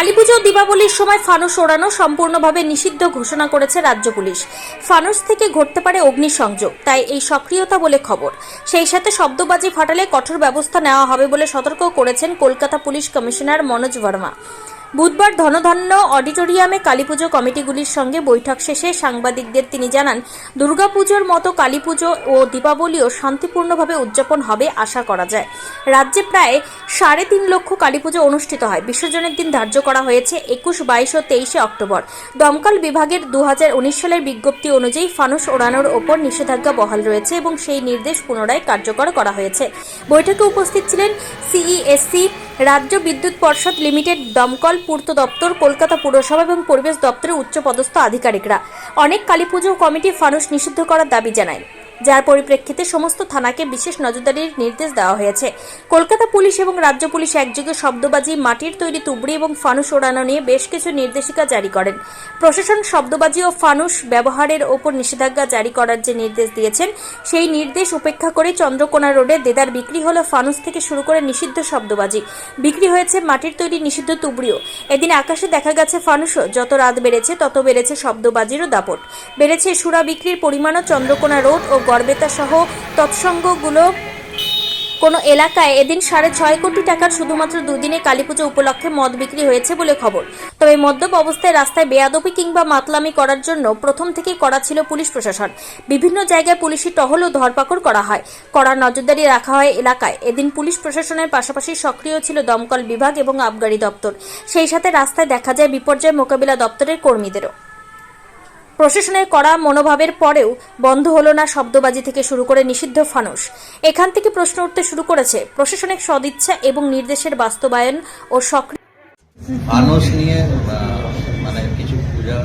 কালীপুজো দীপাবলির সময় ফানুস ওড়ানো সম্পূর্ণভাবে নিষিদ্ধ ঘোষণা করেছে রাজ্য পুলিশ। ফানুস থেকে ঘটতে পারে অগ্নিসংযোগ, তাই এই সক্রিয়তা বলে খবর। সেই সাথে শব্দবাজি ফাটালে কঠোর ব্যবস্থা নেওয়া হবে বলে সতর্ক করেছেন কলকাতা পুলিশ কমিশনার মনোজ ভার্মা বুধবার ধনধান্য অডিটোরিয়ামে কালীপুজো কমিটিগুলির সঙ্গে বৈঠক শেষে সাংবাদিকদের তিনি জানান, দুর্গাপুজোর মতো কালীপুজো ও দীপাবলিও শান্তিপূর্ণভাবে উদযাপন হবে আশা করা যায়। রাজ্যে প্রায় সাড়ে তিন লক্ষ কালীপুজো অনুষ্ঠিত হয়। বিসর্জনের দিন ধার্য করা হয়েছে একুশ, বাইশ ও তেইশে অক্টোবর। দমকল বিভাগের দু হাজার উনিশ সালের বিজ্ঞপ্তি অনুযায়ী ফানুস ওড়ানোর ওপর নিষেধাজ্ঞা বহাল রয়েছে এবং সেই নির্দেশ পুনরায় কার্যকর করা হয়েছে। বৈঠকে উপস্থিত ছিলেন সিইএসসি রাজ্য বিদ্যুৎ পর্ষদ লিমিটেড, দমকল, পূর্ত দপ্তর, কলকাতা পুরসভা এবং পরিবেশ দপ্তরের উচ্চপদস্থ আধিকারিকরা। অনেক কালীপুজো কমিটি ফানুস নিষিদ্ধ করার দাবি জানায়। যার পরিপ্রেক্ষিতে সমস্ত থানাকে বিশেষ নজরদারির নির্দেশ দেওয়া হয়েছে। কলকাতা পুলিশ এবং রাজ্য পুলিশ একযোগে শব্দবাজি, মাটির তৈরি তুবড়ি এবং ফানুস ওড়ানো নিয়ে বেশ কিছু নির্দেশিকা জারি করেন। প্রশাসন শব্দবাজি ও ফানুস ব্যবহারের ওপর নিষেধাজ্ঞা জারি করার যে নির্দেশ দিয়েছেন, সেই নির্দেশ উপেক্ষা করে চন্দ্রকোনা রোডে দেদার বিক্রি হলো ফানুস থেকে শুরু করে নিষিদ্ধ শব্দবাজি। বিক্রি হয়েছে মাটির তৈরি নিষিদ্ধ তুবড়িও। এদিন আকাশে দেখা গেছে ফানুসও। যত রাত বেড়েছে, তত বেড়েছে শব্দবাজিরও দাপট। বেড়েছে সুরা বিক্রির পরিমাণও চন্দ্রকোনা রোড ও গড়বেতা সহ তৎসঙ্গগুলো। কোনো এলাকায় এদিন সাড়ে ছয় কোটি টাকার শুধুমাত্র দুদিনে কালীপুজো উপলক্ষে মদ বিক্রি হয়েছে বলে খবর। তবে মদ্যপ অবস্থায় রাস্তায় বেয়াদবি কিংবা মাতলামি করার জন্য প্রথম থেকেই করা ছিল পুলিশ প্রশাসন। বিভিন্ন জায়গায় পুলিশি টহল ও ধরপাকড় করা হয়। কড়া নজরদারি রাখা হয় এলাকায়। এদিন পুলিশ প্রশাসনের পাশাপাশি সক্রিয় ছিল দমকল বিভাগ এবং আবগারি দপ্তর। সেই সাথে রাস্তায় দেখা যায় বিপর্যয় মোকাবিলা দপ্তরের কর্মীদেরও। প্রশাসনের করা মনোভাবের পরেও বন্ধ হলো না শব্দবাজি থেকে শুরু করে নিষিদ্ধ ফানুস এখান থেকে প্রশ্ন উঠতে শুরু করেছে প্রশাসনিক সদিচ্ছা এবং নির্দেশের বাস্তবায়ন ও সক্রিয় মানুষ নিয়ে মানে কিছু পূজা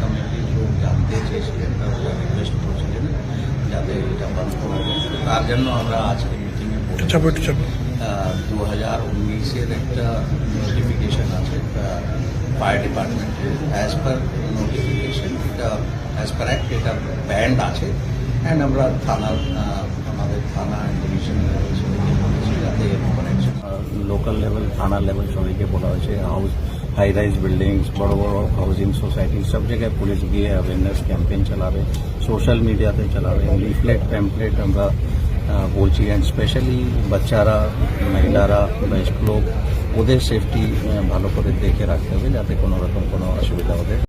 কমিটি লোক জানতে চেয়েছিলেন তারা রিকোয়েস্ট করছিলেন যাতে এটা বন্ধ করা তার জন্য আমরা আজকে মিটিংয়ে দু হাজার উনিশের একটা নোটিফিকেশন আছে ফায়ার ডিপার্টমেন্টের অ্যাজ পার নোটিফিকেশন এটা অ্যাজ এটা ব্যান্ড আছে। অ্যান্ড আমরা থানা আহ, আমাদের থানা ডিভিশন লোকাল লেভেল থানা লেভেল সবাইকে বলা হয়েছে হাউস হাই রাইজ বিল্ডিংস বড় বড় হাউজিং সোসাইটি সব জায়গায় পুলিশ গিয়ে অ্যাওয়ারনেস ক্যাম্পেইন চালাবে সোশ্যাল মিডিয়াতে চালাবে লিফলেট প্যাম্পলেট আমরা বলছি। অ্যান্ড স্পেশালি বাচ্চারা মহিলারা বয়স্ক লোক ওদের সেফটি ভালো করে দেখে রাখতে হবে যাতে কোনো রকম কোনো অসুবিধা ওদের